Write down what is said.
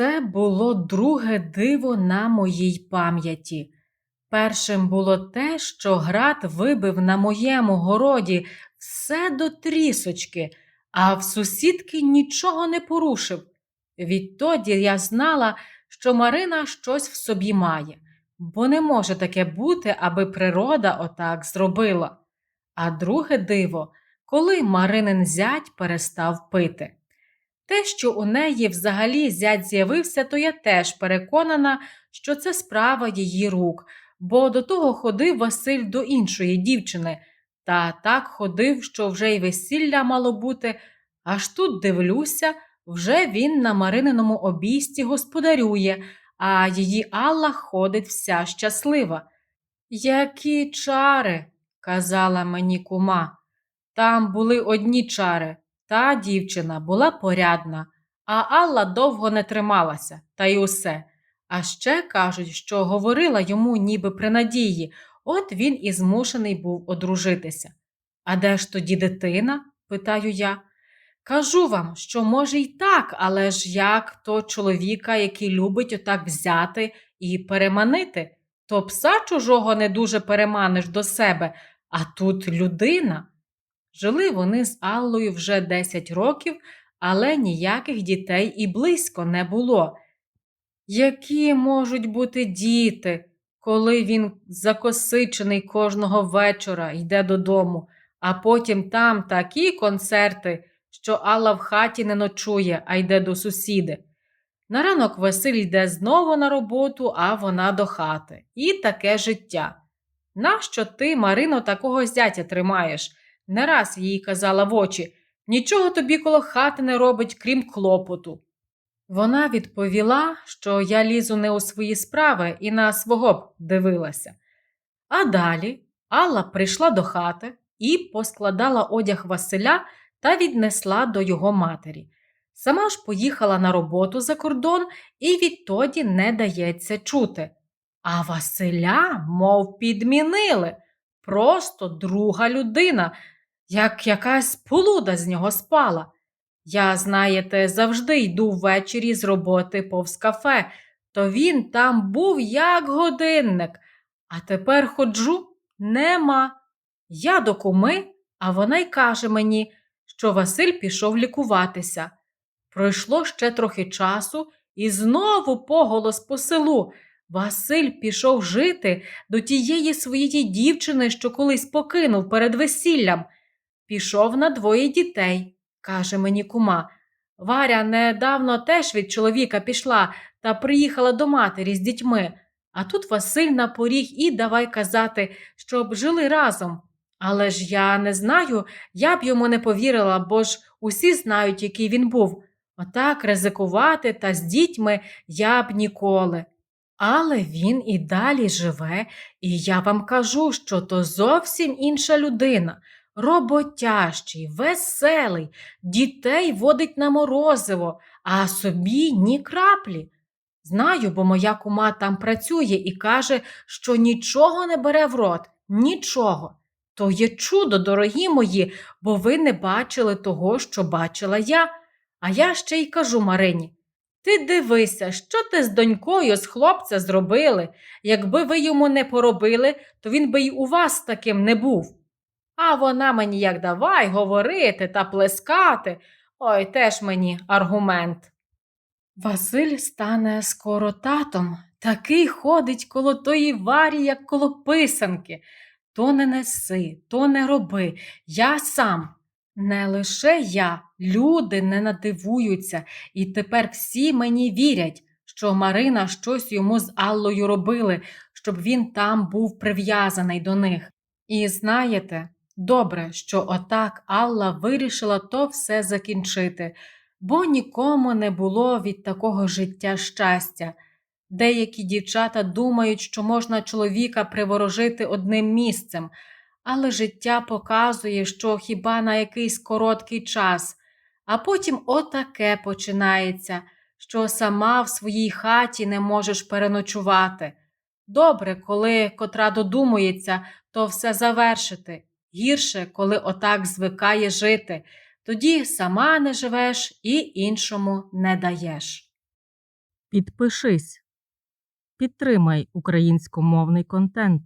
Це було друге диво на моїй пам'яті. Першим було те, що град вибив на моєму городі все до трісочки, а в сусідки нічого не порушив. Відтоді я знала, що Марина щось в собі має, бо не може таке бути, аби природа отак зробила. А друге диво, коли Маринин зять перестав пити. Те, що у неї взагалі зять з'явився, то я теж переконана, що це справа її рук, бо до того ходив Василь до іншої дівчини, та так ходив, що вже й весілля мало бути, аж тут дивлюся, вже він на Марининому обійсті господарює, а її Алла ходить вся щаслива. Які чари, казала мені кума. Там були одні чари. Та дівчина була порядна, а Алла довго не трималася, та й усе. А ще кажуть, що говорила йому ніби при надії, от він і змушений був одружитися. А де ж тоді дитина? питаю я. Кажу вам, що може й так, але ж як то чоловіка, який любить отак взяти і переманити, то пса чужого не дуже переманиш до себе, а тут людина. Жили вони з Аллою вже 10 років, але ніяких дітей і близько не було. Які можуть бути діти, коли він закосичений кожного вечора йде додому, а потім там такі концерти, що Алла в хаті не ночує, а йде до сусіди. На ранок Василь йде знову на роботу, а вона до хати. І таке життя. Нащо ти, Марино, такого зятя тримаєш? Не раз їй казала в очі нічого тобі коло хати не робить, крім клопоту. Вона відповіла, що я лізу не у свої справи і на свого б дивилася. А далі Алла прийшла до хати і поскладала одяг Василя та віднесла до його матері. Сама ж поїхала на роботу за кордон і відтоді не дається чути. А Василя, мов підмінили, просто друга людина, як якась полуда з нього спала. Я, знаєте, завжди йду ввечері з роботи повз кафе, то він там був як годинник, а тепер ходжу нема. Я до куми, а вона й каже мені, що Василь пішов лікуватися. Пройшло ще трохи часу, і знову поголос по селу. Василь пішов жити до тієї своєї дівчини, що колись покинув перед весіллям. Пішов на двоє дітей, каже мені кума. Варя недавно теж від чоловіка пішла та приїхала до матері з дітьми. А тут Василь на поріг і давай казати, щоб жили разом. Але ж я не знаю, я б йому не повірила, бо ж усі знають, який він був. Отак ризикувати та з дітьми я б ніколи. Але він і далі живе, і я вам кажу, що то зовсім інша людина роботящий, веселий, дітей водить на морозиво, а собі ні краплі. Знаю, бо моя кума там працює і каже, що нічого не бере в рот, нічого. То є чудо, дорогі мої, бо ви не бачили того, що бачила я. А я ще й кажу Марині. Ти дивися, що ти з донькою, з хлопця зробили. Якби ви йому не поробили, то він би й у вас таким не був. А вона мені як давай говорити та плескати. Ой, теж мені аргумент. Василь стане скоро татом, такий ходить коло тої варі, як коло писанки. То не неси, то не роби. Я сам. Не лише я, люди не надивуються, і тепер всі мені вірять, що Марина щось йому з Аллою робили, щоб він там був прив'язаний до них. І знаєте, Добре, що отак Алла вирішила то все закінчити, бо нікому не було від такого життя щастя. Деякі дівчата думають, що можна чоловіка приворожити одним місцем, але життя показує, що хіба на якийсь короткий час, а потім отаке починається, що сама в своїй хаті не можеш переночувати. Добре, коли котра додумується, то все завершити. Гірше, коли отак звикає жити, тоді сама не живеш і іншому не даєш. Підпишись. Підтримай українськомовний контент.